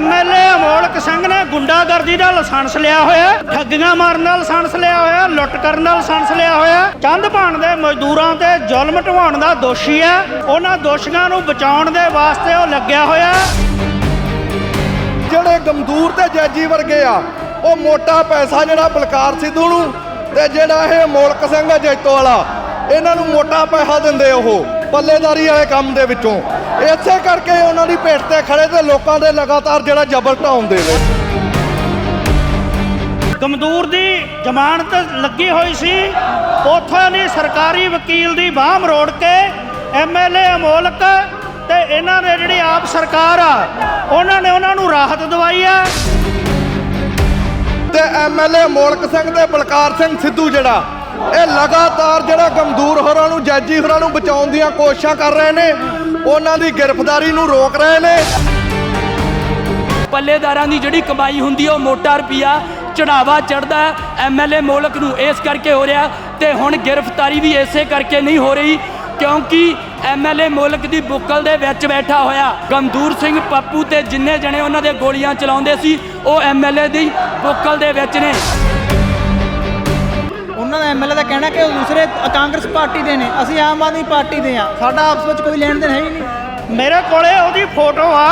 MLA ਅਮੋਲਕ ਸਿੰਘ ਨੇ ਗੁੰਡਾਗਰਦੀ ਦਾ licence ਲਿਆ ਹੋਇਆ, ਠੱਗੀਆਂ ਮਾਰਨ ਦਾ ਲਾਇਸੈਂਸ ਲਿਆ ਹੋਇਆ, ਲੁੱਟ ਕਰਨ ਦਾ ਲਾਇਸੈਂਸ ਲਿਆ ਹੋਇਆ। ਚੰਦ ਭਾਣ ਦੇ ਮਜ਼ਦੂਰਾਂ ਤੇ ਜ਼ੁਲਮ ਢਵਾਉਣ ਦਾ ਦੋਸ਼ੀ ਹੈ। ਉਹਨਾਂ ਦੋਸ਼ੀਆਂ ਨੂੰ ਬਚਾਉਣ ਦੇ ਵਾਸਤੇ ਉਹ ਲੱਗਿਆ ਹੋਇਆ। ਜਿਹੜੇ ਗਮਦੂਰ ਤੇ ਜੈਜੀ ਵਰਗੇ ਆ, ਉਹ ਮੋਟਾ ਪੈਸਾ ਜਿਹੜਾ ਬਲਕਾਰ ਸਿੱਧੂ ਨੂੰ ਤੇ ਜਿਹੜਾ ਇਹ ਮੋਲਕ ਸਿੰਘ ਆ ਜੈਤੋ ਵਾਲਾ, ਇਹਨਾਂ ਨੂੰ ਮੋਟਾ ਪੈਸਾ ਦਿੰਦੇ ਉਹ। ਪੱਲੇਦਾਰੀ ਵਾਲੇ ਕੰਮ ਦੇ ਵਿੱਚੋਂ। ਇਸੇ ਕਰਕੇ ਉਹਨਾਂ ਦੀ ਭੇਟ ਤੇ ਖੜੇ ਤੇ ਲੋਕਾਂ ਦੇ ਲਗਾਤਾਰ ਜਿਹੜਾ ਜਬਰ ਢਾਉਂਦੇ ਨੇ ਗਮਦੂਰ ਦੀ ਜ਼ਮਾਨਤ ਲੱਗੀ ਹੋਈ ਸੀ। ਉਥੋਂ ਦੀ ਸਰਕਾਰੀ ਵਕੀਲ ਦੀ ਬਾਹ ਮਰੋੜ ਕੇ ਐਮਐਲਏ ਅਮੋਲਕ ਤੇ ਇਹਨਾਂ ਦੇ ਜਿਹੜੀ ਆਪ ਸਰਕਾਰ ਆ ਉਹਨਾਂ ਨੇ ਉਹਨਾਂ ਨੂੰ ਰਾਹਤ ਦਵਾਈ ਆ। ਤੇ ਐਮਐਲਏ ਮੋਲਕ ਸਿੰਘ ਤੇ ਬਲਕਾਰ ਸਿੰਘ ਸਿੱਧੂ ਜਿਹੜਾ ਇਹ ਲਗਾਤਾਰ ਜਿਹੜਾ ਗਮਦੂਰ ਹੋਰਾਂ ਨੂੰ, ਜੈਜੀ ਹੋਰਾਂ ਨੂੰ ਬਚਾਉਣ ਦੀਆਂ ਕੋਸ਼ਿਸ਼ਾਂ ਕਰ ਰਹੇ ਨੇ, ਉਹਨਾਂ ਦੀ ਗ੍ਰਿਫਤਾਰੀ ਨੂੰ ਰੋਕ ਰਹੇ ਨੇ। ਪੱਲੇਦਾਰਾਂ ਦੀ ਜਿਹੜੀ ਕਮਾਈ ਹੁੰਦੀ ਹੈ ਉਹ ਮੋਟਾ ਰੁਪਿਆ ਚੜਾਵਾ ਚੜਦਾ ਐਮਐਲਏ ਮੋਲਕ ਨੂੰ ਇਸ ਕਰਕੇ ਹੋ ਰਿਹਾ ਤੇ ਹੁਣ ਗ੍ਰਿਫਤਾਰੀ ਵੀ ਇਸੇ ਕਰਕੇ ਨਹੀਂ ਹੋ ਰਹੀ, ਕਿਉਂਕਿ ਐਮਐਲਏ ਮੁਲਕ ਦੀ ਬੁੱਕਲ ਦੇ ਵਿੱਚ ਬੈਠਾ ਹੋਇਆ ਗਮਦੂਰ ਸਿੰਘ ਪੱਪੂ ਤੇ ਜਿੰਨੇ ਜਣੇ ਉਹਨਾਂ ਦੇ ਗੋਲੀਆਂ ਚਲਾਉਂਦੇ ਸੀ, ਉਹ ਐਮਐਲਏ ਦੀ ਬੁੱਕਲ ਦੇ ਵਿੱਚ ਨੇ। ਉਹਨਾਂ ਦਾ ਐਮਐਲਏ ਦਾ ਕਹਿਣਾ ਕਿ ਉਹ ਦੂਸਰੇ ਕਾਂਗਰਸ ਪਾਰਟੀ ਦੇ ਨੇ ਅਸੀਂ ਆਮ ਆਦਮੀ ਪਾਰਟੀ ਦੇ ਆ ਸਾਡਾ ਆਪਸ ਵਿੱਚ ਕੋਈ ਲੈਣ ਦੇਣ ਹੈ ਹੀ ਨਹੀਂ। ਮੇਰੇ ਕੋਲੇ ਉਹਦੀ ਫੋਟੋ ਆ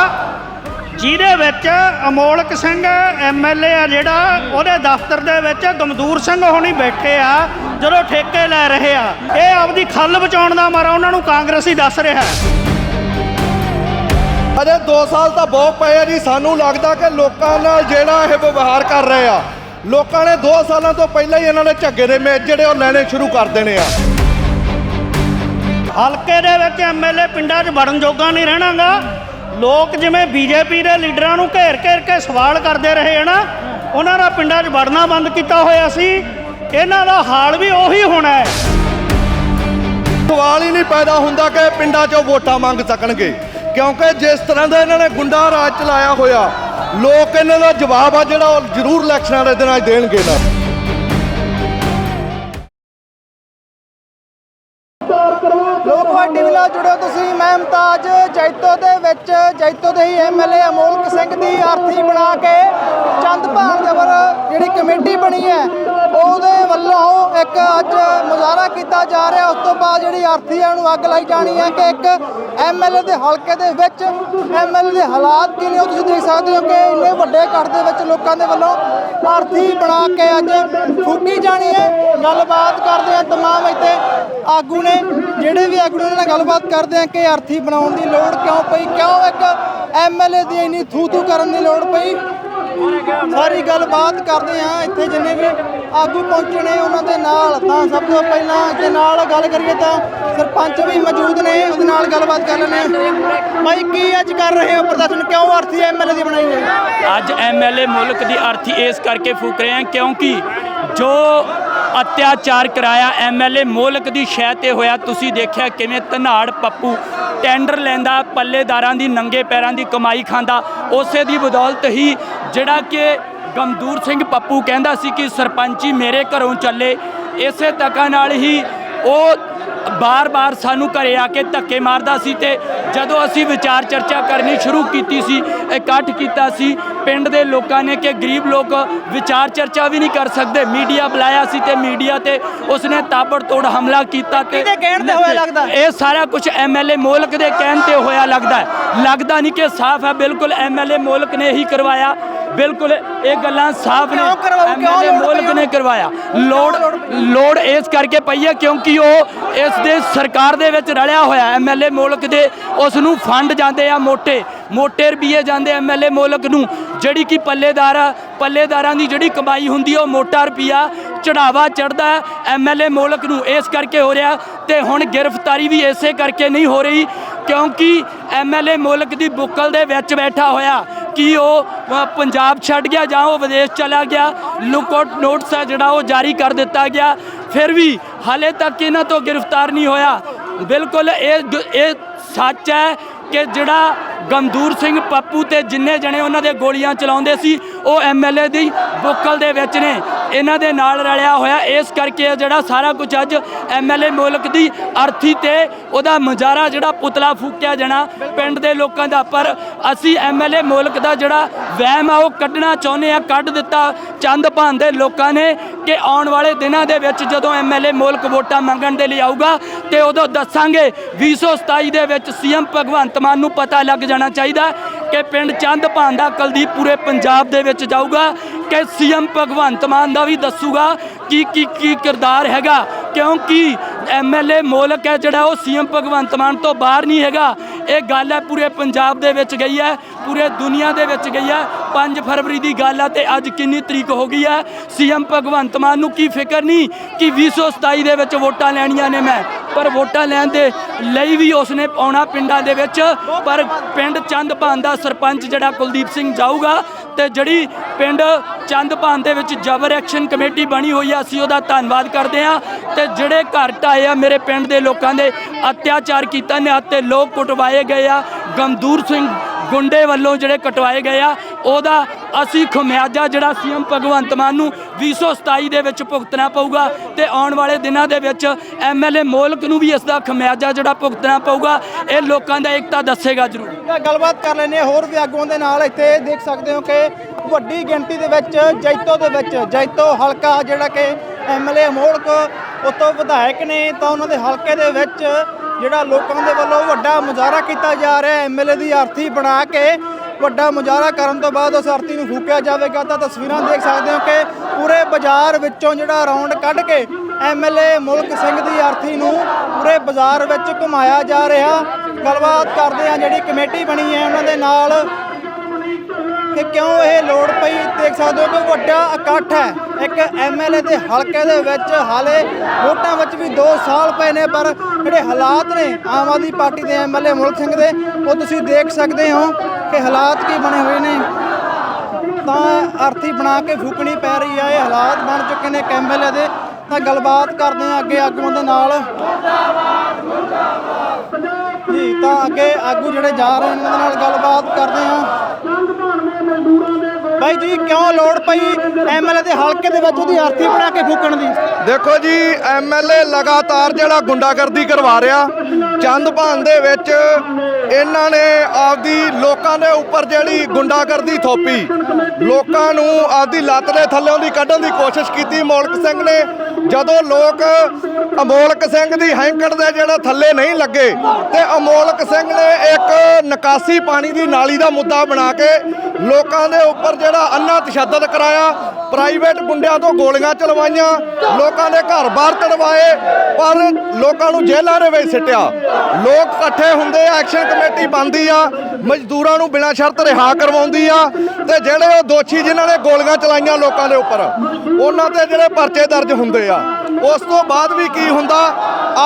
ਜਿਹਦੇ ਵਿੱਚ ਅਮੋਲਕ ਸਿੰਘ ਐਮਐਲਏ ਆ ਜਿਹੜਾ ਉਹਦੇ ਦਫ਼ਤਰ ਦੇ ਵਿੱਚ ਗਮਦੂਰ ਸਿੰਘ ਹੋਣੀ ਬੈਠੇ ਆ ਜਦੋਂ ਠੇਕੇ ਲੈ ਰਹੇ ਆ। ਇਹ ਆਪਦੀ ਖੱਲ ਬਚਾਉਣ ਦਾ ਮਾਰਾ ਉਹਨਾਂ ਨੂੰ ਕਾਂਗਰਸੀ ਦੱਸ ਰਿਹਾ ਅਜੇ 2 ਸਾਲ ਤਾਂ ਬਹੁਤ ਪਏ ਆ ਜੀ ਸਾਨੂੰ ਲੱਗਦਾ ਕਿ ਲੋਕਾਂ ਨਾਲ ਜਿਹੜਾ ਇਹ ਵਿਵਹਾਰ ਕਰ ਰਹੇ ਆ ਲੋਕਾਂ ਨੇ 2 ਸਾਲਾਂ ਤੋਂ ਪਹਿਲਾਂ ਹੀ ਇਹਨਾਂ ਨੇ ਝੱਗੇ ਦੇ ਮੇਚ ਜਿਹੜੇ ਉਹ ਲੈਣੇ ਸ਼ੁਰੂ ਕਰ ਦੇਣੇ ਆ। ਹਲਕੇ ਦੇ ਵਿੱਚ ਐਮਐਲਏ ਪਿੰਡਾਂ 'ਚ ਵੜਨ ਜੋਗਾ ਨਹੀਂ ਰਹਿਣਾਗਾ। ਲੋਕ ਜਿਵੇਂ ਬੀਜੇਪੀ ਦੇ ਲੀਡਰਾਂ ਨੂੰ ਘੇਰ ਘੇਰ ਕੇ ਸਵਾਲ ਕਰਦੇ ਰਹੇ ਹਨ ਉਹਨਾਂ ਦਾ ਪਿੰਡਾਂ 'ਚ ਵੜਨਾ ਬੰਦ ਕੀਤਾ ਹੋਇਆ ਸੀ। ਇਹਨਾਂ ਦਾ ਹਾਲ ਵੀ ਉਹੀ ਹੋਣਾ ਹੈ। ਸਵਾਲ ਹੀ ਨਹੀਂ ਪੈਦਾ ਹੁੰਦਾ ਕਿ ਪਿੰਡਾਂ 'ਚੋਂ ਵੋਟਾਂ ਮੰਗ ਸਕਣਗੇ। ਕਿਉਂਕਿ ਜਿਸ ਤਰ੍ਹਾਂ ਦਾ ਇਹਨਾਂ ਨੇ ਗੁੰਡਾ ਰਾਜ ਚਲਾਇਆ ਹੋਇਆ ਲੋਕ ਇਹਨਾਂ ਦਾ ਜਵਾਬ ਆ ਜਿਹੜਾ ਉਹ ਜ਼ਰੂਰ ਇਲੈਕਸ਼ਨਾਂ ਦੇ ਦਿਨਾਂ 'ਚ ਦੇਣਗੇ ਨਾ। ਵਿੱਚ ਜੈਤੋ ਦੇ ਹੀ ਐਮਐਲਏ ਅਮੋਲਕ ਸਿੰਘ ਦੀ ਆਰਥੀ ਬਣਾ ਕੇ ਚੰਦ ਭਾਨ ਦੇ ਵੱਲ ਜਿਹੜੀ ਕਮੇਟੀ ਬਣੀ ਹੈ, ਉਹਦੇ ਵੱਲੋਂ ਇੱਕ ਅੱਜ ਮੁਜ਼ਾਹਰਾ ਕੀਤਾ ਜਾ ਰਿਹਾ। ਉਸ ਤੋਂ ਬਾਅਦ ਜਿਹੜੀ ਆਰਥੀ ਹੈ ਉਹਨੂੰ ਅੱਗ ਲਾਈ ਜਾਣੀ ਹੈ ਕਿ ਇੱਕ ਐਮਐਲਏ ਦੇ ਹਲਕੇ ਦੇ ਵਿੱਚ ਐਮਐਲਏ ਦੇ ਹਾਲਾਤ ਕੀ ਨੇ, ਉਹ ਤੁਸੀਂ ਦੇਖ ਸਕਦੇ ਹੋ ਕਿ ਇੰਨੇ ਵੱਡੇ ਇਕੱਠ ਦੇ ਵਿੱਚ ਲੋਕਾਂ ਦੇ ਵੱਲੋਂ ਆਰਥੀ ਬਣਾ ਕੇ ਅੱਜ ਫੂਕੀ ਜਾਣੀ ਹੈ। ਗੱਲਬਾਤ ਕਰਦੇ ਆ ਤਮਾਮ ਇੱਥੇ ਆਗੂ ਨੇ, ਜਿਹੜੇ ਵੀ ਆਗੂ ਨੇ ਨਾਲ ਗੱਲਬਾਤ ਕਰਦੇ ਆ ਕਿ ਆਰਥੀ ਬਣਾਉਣ ਦੀ ਲੋੜ ਕਿਉਂ ਪਈ, ਕਿਉਂ ਇੱਕ ਐਮਐਲਏ ਦੀ ਇੰਨੀ ਥੂ ਥੂ ਕਰਨ ਦੀ ਲੋੜ ਪਈ। ਸਾਰੀ ਗੱਲਬਾਤ ਕਰਦੇ ਆ ਇੱਥੇ ਜਿੰਨੇ ਵੀ ਆਗੂ ਪਹੁੰਚੇ ਨੇ, ਉਹਨਾਂ ਦੇ ਨਾਲ ਤਾਂ ਸਭ ਤੋਂ ਪਹਿਲਾਂ ਦੇ ਨਾਲ ਗੱਲ ਕਰੀਏ ਤਾਂ ਸਰਪੰਚ ਵੀ ਮੌਜੂਦ ਨੇ, ਉਹਦੇ ਨਾਲ ਗੱਲਬਾਤ ਕਰ ਲੈਂਦੇ ਆ ਭਾਈ ਕੀ ਅੱਜ ਕਰ ਰਹੇ ਹੋ ਪ੍ਰਦਰਸ਼ਨ? ਕਿਉਂ ਆਰਥੀ ਐਮਐਲਏ ਦੀ ਬਣਾਈ ਹੈ? ਅੱਜ ਐਮਐਲਏ ਮੁਲਕ ਦੀ ਅਰਥੀ ਇਸ ਕਰਕੇ ਫੂਕ ਰਹੇ ਹਾਂ ਕਿਉਂਕਿ ਜੋ ਅਤਿਆਚਾਰ ਕਰਾਇਆ। ਐਮਐਲਏ ਮੋਲਕ ਦੀ ਸ਼ਹਿ ਤੇ ਹੋਇਆ। ਤੁਸੀਂ ਦੇਖਿਆ ਕਿਵੇਂ ਧਨਾੜ ਪੱਪੂ ਟੈਂਡਰ ਲੈਂਦਾ, ਪੱਲੇਦਾਰਾਂ ਦੀ ਨੰਗੇ ਪੈਰਾਂ ਦੀ ਕਮਾਈ ਖਾਂਦਾ। ਉਸੇ ਦੀ ਬਦੌਲਤ ਹੀ ਜਿਹੜਾ ਕਿ ਗਮਦੂਰ ਸਿੰਘ ਪੱਪੂ ਕਹਿੰਦਾ ਸੀ ਕਿ ਸਰਪੰਚੀ ਮੇਰੇ ਘਰੋਂ ਚੱਲੇ। ਇਸੇ ਤੱਕਾਂ ਨਾਲ ਹੀ ਉਹ ਬਾਰ-ਬਾਰ ਸਾਨੂੰ ਘਰੇ ਆ ਕੇ ਧੱਕੇ ਮਾਰਦਾ ਸੀ ਤੇ ਜਦੋਂ ਅਸੀਂ ਵਿਚਾਰ ਚਰਚਾ ਕਰਨੀ ਸ਼ੁਰੂ ਕੀਤੀ ਸੀ, ਇਕੱਠ ਕੀਤਾ ਸੀ ਪਿੰਡ ਦੇ ਲੋਕਾਂ ਨੇ ਕਿ ਗਰੀਬ ਲੋਕ ਵਿਚਾਰ ਚਰਚਾ ਵੀ ਨਹੀਂ ਕਰ ਸਕਦੇ। ਮੀਡੀਆ ਬੁਲਾਇਆ ਸੀ ਤੇ ਮੀਡੀਆ ਤੇ ਉਸਨੇ ਤਾਬੜ ਤੋੜ ਹਮਲਾ ਕੀਤਾ ਤੇ ਕਹਿਣ ਤੇ ਹੋਇਆ ਲੱਗਦਾ? ਇਹ ਸਾਰਾ ਕੁਝ ਐਮਐਲਏ ਮੋਲਕ ਦੇ ਕਹਿਣ ਤੇ ਹੋਇਆ ਲੱਗਦਾ। ਲੱਗਦਾ ਨਹੀਂ ਕਿ ਸਾਫ਼ ਹੈ। ਬਿਲਕੁਲ ਐਮਐਲਏ ਮੋਲਕ ਨੇ ਹੀ ਕਰਵਾਇਆ। ਬਿਲਕੁਲ ਇਹ ਗੱਲਾਂ ਸਾਫ਼ ਨੇ। ਐਮਐਲਏ ਮੁਲਕ ਨੇ ਕਰਵਾਇਆ। ਲੋੜ ਲੋੜ ਇਸ ਕਰਕੇ ਪਈ ਹੈ ਕਿਉਂਕਿ ਉਹ ਇਸ ਦੇ ਸਰਕਾਰ ਦੇ ਵਿੱਚ ਰਲਿਆ ਹੋਇਆ ਐਮਐਲਏ ਮੋਲਕ ਦੇ ਉਸ ਨੂੰ ਫੰਡ ਜਾਂਦੇ ਆ ਮੋਟੇ। ਮੋਟੇ ਰੁਪਏ ਜਾਂਦੇ ਐਮਐਲਏ ਮੋਲਕ ਨੂੰ। ਜਿਹੜੀ ਕਿ ਪੱਲੇਦਾਰ, ਪੱਲੇਦਾਰਾਂ ਦੀ ਜਿਹੜੀ ਕਮਾਈ ਹੁੰਦੀ ਉਹ ਮੋਟਾ ਰੁਪਿਆ ਚੜਾਵਾ ਚੜਦਾ ਐਮਐਲਏ ਮੋਲਕ ਨੂੰ ਇਸ ਕਰਕੇ ਹੋ ਰਿਹਾ ਤੇ ਹੁਣ ਗ੍ਰਿਫਤਾਰੀ ਵੀ ਇਸੇ ਕਰਕੇ ਨਹੀਂ ਹੋ ਰਹੀ, ਕਿਉਂਕਿ ਐਮਐਲਏ ਮੋਲਕ ਦੀ ਬੁੱਕਲ ਦੇ ਵਿੱਚ ਬੈਠਾ ਹੋਇਆ, ਕਿ ਉਹ ਪੰਜਾਬ ਛੱਡ ਗਿਆ ਜਾਂ ਉਹ ਵਿਦੇਸ਼ ਚਲਾ ਗਿਆ ਲੁਕਆਊਟ ਨੋਟਸ ਹੈ ਜਿਹੜਾ ਉਹ ਜਾਰੀ ਕਰ ਦਿੱਤਾ ਗਿਆ। ਫਿਰ ਵੀ ਹਾਲੇ ਤੱਕ ਇਹਨਾਂ ਤੋਂ ਗ੍ਰਿਫਤਾਰ ਨਹੀਂ ਹੋਇਆ। ਬਿਲਕੁਲ ਇਹ ਗ- ਇਹ ਸੱਚ ਹੈ ਕਿ ਜਿਹੜਾ ਗੰਦੂਰ ਸਿੰਘ ਪੱਪੂ ਤੇ ਜਿੰਨੇ ਜਣੇ ਉਹਨਾਂ ਦੇ ਗੋਲੀਆਂ ਚਲਾਉਂਦੇ ਸੀ ਉਹ ਐਮਐਲਏ ਦੀ ਬੁੱਕਲ ਦੇ ਵਿੱਚ ਨੇ। ਇਹਨਾਂ ਦੇ ਨਾਲ ਰਲਿਆ ਹੋਇਆ। ਇਸ ਕਰਕੇ ਜਿਹੜਾ ਸਾਰਾ ਕੁਝ ਅੱਜ ਐਮਐਲਏ ਮੁਲਕ ਦੀ ਅਰਥੀ ਤੇ ਉਹਦਾ ਮਜ਼ਾਰਾ ਜਿਹੜਾ ਪੁਤਲਾ ਫੂਕਿਆ ਜਾਣਾ ਪਿੰਡ ਦੇ ਲੋਕਾਂ ਦਾ। ਪਰ ਅਸੀਂ ਐਮਐਲਏ ਮੁਲਕ ਦਾ ਜਿਹੜਾ ਵਹਿਮ ਆ, ਉਹ ਕੱਢਣਾ ਚਾਹੁੰਦੇ ਆ, ਕੱਢ ਦਿੱਤਾ ਚੰਦ ਭਾਨ ਦੇ ਲੋਕਾਂ ਨੇ ਕਿ ਆਉਣ ਵਾਲੇ ਦਿਨਾਂ ਦੇ ਵਿੱਚ ਜਦੋਂ ਐਮਐਲਏ ਮੁਲਕ ਵੋਟਾਂ ਮੰਗਣ ਦੇ ਲਈ ਆਊਗਾ ਤੇ ਉਦੋਂ ਦੱਸਾਂਗੇ। 2027 ਦੇ ਵਿੱਚ ਸੀਐਮ ਭਗਵੰਤ ਮਾਨ ਨੂੰ ਪਤਾ ਲੱਗ ਜਾਣਾ ਚਾਹੀਦਾ। ਕਿ ਪਿੰਡ ਚੰਦ ਭਾਨ ਦਾ ਕੁਲਦੀਪ ਪੂਰੇ ਪੰਜਾਬ ਦੇ ਵਿੱਚ ਜਾਊਗਾ ਕਿ ਸੀਐਮ ਭਗਵੰਤ ਮਾਨ ਦਾ ਵੀ ਦੱਸੂਗਾ ਕੀ ਕੀ ਕੀ ਕਿਰਦਾਰ ਹੈਗਾ, ਕਿਉਂਕਿ ਐਮਐਲਏ ਮੋਲਕ ਹੈ ਜਿਹੜਾ ਉਹ ਸੀਐਮ ਭਗਵੰਤ ਮਾਨ ਤੋਂ ਬਾਹਰ ਨਹੀਂ ਹੈਗਾ। ਇਹ ਗੱਲ ਹੈ ਪੂਰੇ ਪੰਜਾਬ ਦੇ ਵਿੱਚ ਗਈ ਹੈ, ਪੂਰੇ ਦੁਨੀਆ ਦੇ ਵਿੱਚ ਗਈ ਹੈ। 5 ਫਰਵਰੀ ਦੀ ਗੱਲ ਹੈ ਤੇ ਅੱਜ ਕਿੰਨੀ ਤਰੀਕ ਹੋ ਗਈ ਹੈ? ਸੀਐਮ ਭਗਵੰਤ ਮਾਨ ਨੂੰ ਕੀ ਫਿਕਰ ਨਹੀਂ ਕਿ 2027 ਦੇ ਵਿੱਚ ਵੋਟਾਂ ਲੈਣੀਆਂ ਨੇ ਮੈਂ, ਪਰ ਵੋਟਾਂ ਲੈਣ ਦੇ ਲਈ ਵੀ ਉਸਨੇ ਆਉਣਾ ਪਿੰਡਾਂ ਦੇ ਵਿੱਚ, ਪਰ ਪਿੰਡ ਚੰਦਪਾਨ ਦਾ ਸਰਪੰਚ ਜਿਹੜਾ ਕੁਲਦੀਪ ਸਿੰਘ ਜਾਊਗਾ ਤੇ ਜਿਹੜੀ ਪਿੰਡ ਚੰਦਪਾਨ ਦੇ ਵਿੱਚ ਜਬਰ ਐਕਸ਼ਨ ਕਮੇਟੀ ਬਣੀ ਹੋਈ ਆ, ਅਸੀਂ ਉਹਦਾ ਧੰਨਵਾਦ ਕਰਦੇ ਆ ਤੇ ਜਿਹੜੇ ਘਰ ਢਾਏ ਆ, ਮੇਰੇ ਪਿੰਡ ਦੇ ਲੋਕਾਂ ਦੇ ਅਤਿਆਚਾਰ ਕੀਤਾ ਨੇ ਅਤੇ ਲੋਕ ਕੁਟਵਾਏ ਗਏ ਆ ਗਮਦੂਰ ਸਿੰਘ ਗੁੰਡੇ ਵੱਲੋਂ ਜਿਹੜੇ ਕਟਵਾਏ ਗਏ ਆ, ਉਹਦਾ ਅਸੀਂ ਖਮਿਆਜਾ, ਜਿਹੜਾ ਸੀਐਮ ਭਗਵੰਤ ਮਾਨ ਨੂੰ 2027 ਦੇ ਵਿੱਚ ਭੁਗਤਣਾ ਪਊਗਾ ਤੇ ਆਉਣ ਵਾਲੇ ਦਿਨਾਂ ਦੇ ਵਿੱਚ ਐਮਐਲਏ ਮੋਲਕ ਨੂੰ ਵੀ ਇਸ ਦਾ ਖਮਿਆਜਾ ਜਿਹੜਾ ਭੁਗਤਣਾ ਪਊਗਾ, ਇਹ ਲੋਕਾਂ ਦਾ ਏਕਤਾ ਦੱਸੇਗਾ ਜ਼ਰੂਰ। ਗੱਲਬਾਤ ਕਰ ਲੈਂਦੇ ਹਾਂ, ਹੋਰ ਵੀ ਆਗੂਆਂ ਦੇ ਨਾਲ ਇੱਥੇ ਦੇਖ ਸਕਦੇ ਹੋ ਕਿ ਵੱਡੀ ਗਿਣਤੀ ਦੇ ਵਿੱਚ ਜੈਤੋ ਦੇ ਵਿੱਚ, ਜੈਤੋ ਹਲਕਾ ਜਿਹੜਾ ਕਿ ਐਮਐਲਏ ਮੋਲਕ ਉਤੋਂ ਵਿਧਾਇਕ ਨੇ, ਤਾਂ ਉਹਨਾਂ ਦੇ ਹਲਕੇ ਦੇ ਵਿੱਚ ਜਿਹੜਾ ਲੋਕਾਂ ਦੇ ਵੱਲੋਂ ਵੱਡਾ ਮੁਜ਼ਾਹਰਾ ਕੀਤਾ ਜਾ ਰਿਹਾ ਐਮਐਲਏ ਦੀ ਅਰਥੀ ਬਣਾ ਕੇ ਵੱਡਾ ਮੁਜ਼ਾਹਰਾ ਕਰਨ ਤੋਂ ਬਾਅਦ ਉਸ ਅਰਥੀ ਨੂੰ ਫੂਕਿਆ ਜਾਵੇਗਾ, ਤਾਂ ਤਸਵੀਰਾਂ ਦੇਖ ਸਕਦੇ ਹੋ ਕਿ ਪੂਰੇ ਬਾਜ਼ਾਰ ਵਿੱਚੋਂ ਜਿਹੜਾ ਰੌਂਡ ਕੱਢ ਕੇ ਐਮਐਲਏ ਮੁਲਕ ਸਿੰਘ ਦੀ ਅਰਥੀ ਨੂੰ ਪੂਰੇ ਬਾਜ਼ਾਰ ਵਿੱਚ ਘੁਮਾਇਆ ਜਾ ਰਿਹਾ। ਗੱਲਬਾਤ ਕਰਦੇ ਆ ਜਿਹੜੀ ਕਮੇਟੀ ਬਣੀ ਹੈ ਉਹਨਾਂ ਦੇ ਨਾਲ ਕਿ ਕਿਉਂ ਇਹ ਲੋੜ ਪਈ? ਦੇਖ ਸਕਦੇ ਹੋ ਕਿ ਵੱਡਾ ਇਕੱਠ ਹੈ। ਇੱਕ ਐਮਐਲਏ ਦੇ ਹਲਕੇ ਦੇ ਵਿੱਚ ਹਾਲੇ ਵੋਟਾਂ ਵਿੱਚ ਵੀ 2 ਸਾਲ ਪਏ ਨੇ, ਪਰ ਜਿਹੜੇ ਹਾਲਾਤ ਨੇ ਆਮ ਆਦਮੀ ਪਾਰਟੀ ਦੇ ਐਮਐਲਏ ਮੁਲਕ ਸਿੰਘ ਦੇ, ਉਹ ਤੁਸੀਂ ਦੇਖ ਸਕਦੇ ਹੋ। ਕਿ ਹਾਲਾਤ ਕੀ ਬਣੇ ਹੋਏ ਨੇ? ਤਾਂ ਅਰਥੀ ਬਣਾ ਕੇ ਫੂਕਣੀ ਪੈ ਰਹੀ ਹੈ ਇਹ ਹਾਲਾਤ ਬਣ ਚੁੱਕੇ ਨੇ ਐਮਐਲਏ ਦੇ ਤਾਂ ਗੱਲਬਾਤ ਕਰਦੇ ਹਾਂ ਅੱਗੇ ਆਗੂਆਂ ਦੇ ਨਾਲ। ਜੀ, ਤਾਂ ਅੱਗੇ ਆਗੂ ਜਿਹੜੇ ਜਾ ਰਹੇ ਨੇ, ਉਹਨਾਂ ਦੇ ਨਾਲ ਗੱਲਬਾਤ ਕਰਦੇ ਹਾਂ। ਬਾਈ ਜੀ, ਕਿਉਂ ਲੋੜ ਪਈ ਐਮਐਲਏ ਦੇ ਹਲਕੇ ਦੇ ਵਿੱਚ ਉਹਦੀ ਅਰਥੀ ਬਣਾ ਕੇ ਫੂਕਣ ਦੀ? ਦੇਖੋ ਜੀ ਐਮਐਲਏ ਲਗਾਤਾਰ ਜਿਹੜਾ ਗੁੰਡਾਗਰਦੀ ਕਰਵਾ ਰਿਹਾ ਚੰਦ ਭਾਨ ਦੇ ਵਿੱਚ ਇਹਨਾਂ ਨੇ ਆਪਦੀ ਲੋਕਾਂ ਦੇ ਉੱਪਰ ਜਿਹੜੀ ਗੁੰਡਾਗਰਦੀ ਥੋਪੀ, ਲੋਕਾਂ ਨੂੰ ਆਪਦੀ ਲੱਤ ਦੇ ਥੱਲੇੋਂ ਦੀ ਕੱਢਣ ਦੀ ਕੋਸ਼ਿਸ਼ ਕੀਤੀ। ਮੌਲਕ ਸਿੰਘ ਨੇ ਜਦੋਂ ਲੋਕ ਅਮੋਲਕ ਸਿੰਘ ਦੀ ਹੈਂਕੜ ਦੇ ਜਿਹੜਾ ਥੱਲੇ ਨਹੀਂ ਲੱਗੇ ਤੇ ਅਮੋਲਕ ਸਿੰਘ ਨੇ ਇੱਕ ਨਿਕਾਸੀ ਪਾਣੀ ਦੀ ਨਾਲੀ ਦਾ ਮੁੱਦਾ ਬਣਾ ਕੇ ਲੋਕਾਂ ਦੇ ਉੱਪਰ ਜਿਹੜਾ ਅੰਨਾ ਤਸ਼ੱਦਦ ਕਰਾਇਆ ਪ੍ਰਾਈਵੇਟ ਗੁੰਡਿਆਂ ਤੋਂ ਗੋਲੀਆਂ ਚਲਵਾਈਆਂ, ਲੋਕਾਂ ਦੇ ਘਰ-ਬਾਰ ਤੜਵਾਏ ਪਰ ਲੋਕਾਂ ਨੂੰ ਜੇਲ੍ਹਾਂ ਦੇ ਵਿੱਚ ਸਿੱਟਿਆ। ਲੋਕ ਇਕੱਠੇ ਹੁੰਦੇ ਆ, ਐਕਸ਼ਨ ਕਮੇਟੀ ਬਣਦੀ ਆ, ਮਜ਼ਦੂਰਾਂ ਨੂੰ ਬਿਨਾਂ ਸ਼ਰਤ ਰਿਹਾ ਕਰਵਾਉਂਦੀ ਆ, ਤੇ ਜਿਹੜੇ ਉਹ ਦੋਸ਼ੀ ਜਿਨ੍ਹਾਂ ਨੇ ਗੋਲੀਆਂ ਚਲਾਈਆਂ ਲੋਕਾਂ ਦੇ ਉੱਪਰ, ਉਹਨਾਂ ਤੇ ਜਿਹੜੇ ਪਰਚੇ ਦਰਜ ਹੁੰਦੇ ਆ। ਉਸ ਤੋਂ ਬਾਅਦ ਵੀ ਕੀ ਹੁੰਦਾ,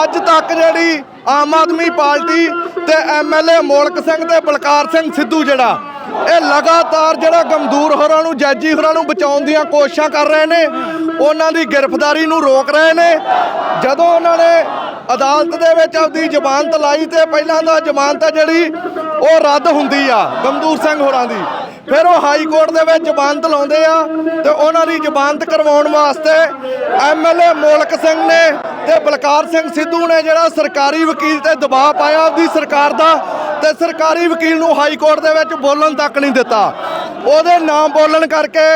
ਅੱਜ ਤੱਕ ਜਿਹੜੀ ਆਮ ਆਦਮੀ ਪਾਰਟੀ ਤੇ ਐਮਐਲਏ ਮੋਲਕ ਸਿੰਘ ਤੇ ਬਲਕਾਰ ਸਿੰਘ ਸਿੱਧੂ ਜਿਹੜਾ ਇਹ ਲਗਾਤਾਰ ਜਿਹੜਾ ਗਮਦੂਰ ਹੋਰਾਂ ਨੂੰ, ਜੱਜੀ ਹੋਰਾਂ ਨੂੰ ਬਚਾਉਣ ਦੀਆਂ ਕੋਸ਼ਿਸ਼ਾਂ ਕਰ ਰਹੇ ਨੇ, ਉਹਨਾਂ ਦੀ ਗ੍ਰਿਫਤਾਰੀ ਨੂੰ ਰੋਕ ਰਹੇ ਨੇ। ਜਦੋਂ ਉਹਨਾਂ ਨੇ ਅਦਾਲਤ ਦੇ ਵਿੱਚ ਆਪਦੀ ਜ਼ਮਾਨਤ ਲਾਈ ਤੇ ਪਹਿਲਾਂ ਦਾ ਜ਼ਮਾਨਤ ਹੈ ਜਿਹੜੀ ਉਹ ਰੱਦ ਹੁੰਦੀ ਆ, ਗਮਦੂਰ ਸਿੰਘ ਹੋਰਾਂ ਦੀ। ਫਿਰ ਉਹ ਹਾਈ ਕੋਰਟ ਦੇ ਵਿੱਚ ਜ਼ਮਾਨਤ ਲਾਉਂਦੇ ਆ ਤੇ ਉਹਨਾਂ ਦੀ ਜ਼ਮਾਨਤ ਕਰਵਾਉਣ ਵਾਸਤੇ ਐਮਐਲਏ ਮੋਲਕ ਸਿੰਘ ਨੇ ਤੇ ਬਲਕਾਰ ਸਿੰਘ ਸਿੱਧੂ ਨੇ ਜਿਹੜਾ ਸਰਕਾਰੀ ਵਕੀਲ ਤੇ ਦਬਾਅ ਪਾਇਆ, ਆਪਦੀ ਸਰਕਾਰ ਦਾ ਤੇ ਸਰਕਾਰੀ ਵਕੀਲ ਨੂੰ ਹਾਈ ਕੋਰਟ ਦੇ ਵਿੱਚ ਬੋਲਣ ਤੱਕ ਨਹੀਂ ਦਿੱਤਾ। ਉਹਦੇ ਨਾਮ ਬੋਲਣ ਕਰਕੇ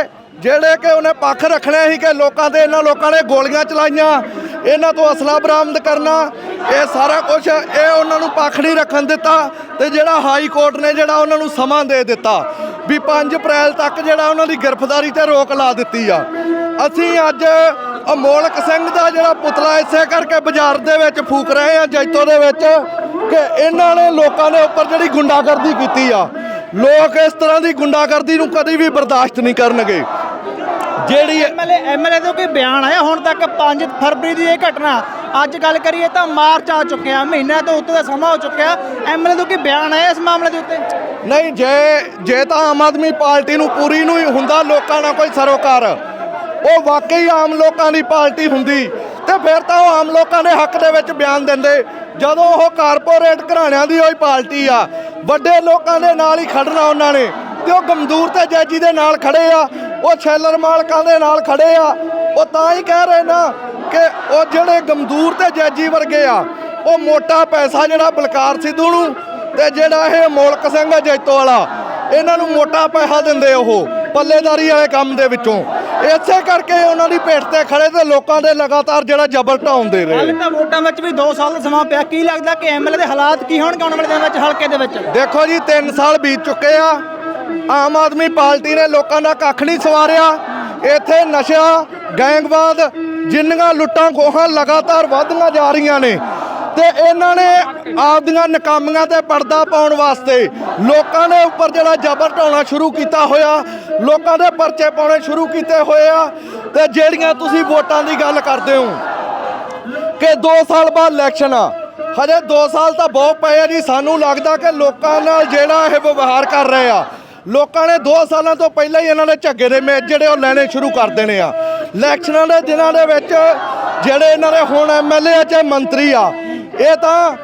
ਜਿਹੜੇ ਕਿ ਉਹਨੇ ਪੱਖ ਰੱਖਣਾ ਸੀ ਕਿ ਲੋਕਾਂ ਦੇ ਇਹਨਾਂ ਲੋਕਾਂ ਨੇ ਗੋਲੀਆਂ ਚਲਾਈਆਂ, ਇਹਨਾਂ ਤੋਂ ਅਸਲਾ ਬਰਾਮਦ ਕਰਨਾ, ਇਹ ਸਾਰਾ ਕੁਝ ਇਹ ਉਹਨਾਂ ਨੂੰ ਪੱਖ ਨਹੀਂ ਰੱਖਣ ਦਿੱਤਾ ਤੇ ਜਿਹੜਾ ਹਾਈ ਕੋਰਟ ਨੇ ਜਿਹੜਾ ਉਹਨਾਂ ਨੂੰ ਸਮਾਂ ਦੇ ਦਿੱਤਾ ਵੀ 5 ਅਪ੍ਰੈਲ ਤੱਕ ਜਿਹੜਾ ਉਹਨਾਂ ਦੀ ਗ੍ਰਿਫਤਾਰੀ ਤੇ ਰੋਕ ਲਾ ਦਿੱਤੀ ਆ। ਅਸੀਂ ਅੱਜ ਅਮੋਲਕ ਸਿੰਘ ਦਾ ਜਿਹੜਾ ਪੁਤਲਾ ਇਸੇ ਕਰਕੇ ਬਾਜ਼ਾਰ ਦੇ ਵਿੱਚ ਫੂਕ ਰਹੇ ਆ, ਜੈਤੋ ਦੇ ਵਿੱਚ ਕਿ ਇਹਨਾਂ ਨੇ ਲੋਕਾਂ ਦੇ ਉੱਪਰ ਜਿਹੜੀ ਗੁੰਡਾਗਰਦੀ ਕੀਤੀ ਆ ਲੋਕ ਇਸ ਤਰ੍ਹਾਂ ਦੀ ਗੁੰਡਾਗਰਦੀ ਨੂੰ ਕਦੀ ਵੀ ਬਰਦਾਸ਼ਤ ਨਹੀਂ ਕਰਨਗੇ। ਜਿਹੜੀ ਐਮਐਲਏ ਐਮਐਲਏ ਤੋਂ ਕੋਈ ਬਿਆਨ ਆਇਆ? ਹੁਣ ਤੱਕ 5 ਫਰਵਰੀ ਦੀ ਇਹ ਘਟਨਾ ਅੱਜ ਗੱਲ ਕਰੀਏ ਤਾਂ ਮਾਰਚ ਆ ਚੁੱਕਿਆ ਮਹੀਨਾ ਤੋਂ ਉੱਤੇ ਦਾ ਸਮਾਂ ਹੋ ਚੁੱਕਿਆ। ਐਮਐਲਏ ਤੋਂ ਕੋਈ ਬਿਆਨ ਆਇਆ ਇਸ ਮਾਮਲੇ ਦੇ ਉੱਤੇ? ਨਹੀਂ ਜੇ ਜੇ ਤਾਂ ਆਮ ਆਦਮੀ ਪਾਰਟੀ ਨੂੰ ਪੂਰੀ ਨੂੰ ਹੀ ਹੁੰਦਾ ਲੋਕਾਂ ਨਾਲ ਕੋਈ ਸਰੋਕਾਰ। ਉਹ ਵਾਕਈ ਆਮ ਲੋਕਾਂ ਦੀ ਪਾਰਟੀ ਹੁੰਦੀ ਤੇ ਫਿਰ ਤਾਂ ਉਹ ਆਮ ਲੋਕਾਂ ਦੇ ਹੱਕ ਦੇ ਵਿੱਚ ਬਿਆਨ ਦਿੰਦੇ। ਜਦੋਂ ਉਹ ਕਾਰਪੋਰੇਟ ਘਰਾਣਿਆਂ ਦੀ ਹੋਈ ਪਾਰਟੀ ਆ, ਵੱਡੇ ਲੋਕਾਂ ਦੇ ਨਾਲ ਹੀ ਖੜਨਾ ਉਹਨਾਂ ਨੇ। ਤੇ ਉਹ ਗਮਦੂਰ ਤੇ ਜੈਜੀ ਦੇ ਨਾਲ ਖੜੇ ਆ, ਉਹ ਛੈਲਰ ਮਾਲਕਾਂ ਦੇ ਨਾਲ ਖੜੇ ਆ। ਉਹ ਤਾਂ ਹੀ ਕਹਿ ਰਹੇ ਨਾ ਕਿ ਉਹ ਜਿਹੜੇ ਗਮਦੂਰ ਤੇ ਜੈਜੀ ਵਰਗੇ ਆ, ਉਹ ਮੋਟਾ ਪੈਸਾ ਜਿਹੜਾ ਬਲਕਾਰ ਸਿੱਧੂ ਨੂੰ ਤੇ ਜਿਹੜਾ ਇਹ ਮੋਲਕ ਸਿੰਘ ਆ ਜੈਤੋ ਵਾਲਾ, ਇਹਨਾਂ ਨੂੰ ਮੋਟਾ ਪੈਸਾ ਦਿੰਦੇ ਉਹ। ਪੱਲੇਦਾਰੀ ਵਾਲੇ ਕੰਮ ਦੇ ਵਿੱਚੋਂ। ਇਸੇ ਕਰਕੇ ਉਹਨਾਂ ਦੀ ਭੇਟ ਤੇ ਖੜੇ ਤੇ ਲੋਕਾਂ ਦੇ ਲਗਾਤਾਰ ਜਿਹੜਾ ਜਬਰ ਢਾਉਂਦੇ ਰਹੇ। ਹਾਲੇ ਤਾਂ ਵੋਟਾਂ ਵਿੱਚ ਵੀ 2 ਸਾਲ ਦਾ ਸਮਾਂ ਪਿਆ। ਕੀ ਲੱਗਦਾ ਕਿ ਐਮਐਲਏ ਦੇ ਹਾਲਾਤ ਕੀ ਹੋਣਗੇ ਆਉਣ ਵਾਲੇ ਦਿਨਾਂ ਵਿੱਚ ਹਲਕੇ ਦੇ ਵਿੱਚ? ਦੇਖੋ ਜੀ 3 ਸਾਲ ਬੀਤ ਚੁੱਕੇ ਆ। ਆਮ ਆਦਮੀ ਪਾਰਟੀ ਨੇ ਲੋਕਾਂ ਦਾ ਕੱਖ ਨਹੀਂ ਸਵਾਰਿਆ। ਇੱਥੇ ਨਸ਼ਾ ਗੈਂਗਵਾਦ ਜਿੰਨੀਆਂ ਲੁੱਟਾਂ ਖੋਹਾਂ ਲਗਾਤਾਰ ਵਧਦੀਆਂ ਜਾ ਰਹੀਆਂ ਨੇ। ਤੇ ਇਹਨਾਂ ਨੇ ਆਪਦੀਆਂ ਨਕਾਮੀਆਂ ਤੇ ਪਰਦਾ ਪਾਉਣ ਵਾਸਤੇ ਲੋਕਾਂ ਦੇ ਉੱਪਰ ਜਿਹੜਾ ਜ਼ਬਰ ਢਾਉਣਾ ਸ਼ੁਰੂ ਕੀਤਾ ਹੋਇਆ, ਲੋਕਾਂ ਦੇ ਪਰਚੇ ਪਾਉਣੇ ਸ਼ੁਰੂ ਕੀਤੇ ਹੋਏ ਆ ਤੇ ਜਿਹੜੀਆਂ ਤੁਸੀਂ ਵੋਟਾਂ ਦੀ ਗੱਲ ਕਰਦੇ ਹੋ ਕਿ 2 ਸਾਲ ਬਾਅਦ ਇਲੈਕਸ਼ਨ ਆ, ਹਜੇ 2 ਸਾਲ ਤਾਂ ਬਹੁਤ ਪਏ ਆ ਜੀ, ਸਾਨੂੰ ਲੱਗਦਾ ਕਿ ਲੋਕਾਂ ਨਾਲ ਜਿਹੜਾ ਇਹ ਵਿਵਹਾਰ ਕਰ ਰਹੇ ਆ, ਲੋਕਾਂ ਨੇ 2 ਸਾਲਾਂ ਤੋਂ ਪਹਿਲਾਂ ਹੀ ਇਹਨਾਂ ਦੇ ਝੱਗੇ ਦੇ ਮੈਚ ਜਿਹੜੇ ਉਹ ਲੈਣੇ ਸ਼ੁਰੂ ਕਰ ਦੇਣੇ ਆ। ਇਲੈਕਸ਼ਨਾਂ ਦੇ ਦਿਨਾਂ ਦੇ ਵਿੱਚ ਜਿਹੜੇ ਇਹਨਾਂ ਦੇ ਹੁਣ ਐਮਐਲਏ ਆ, ਚਾਹੇ ਮੰਤਰੀ ਆ ਇਹ ਤਾਂ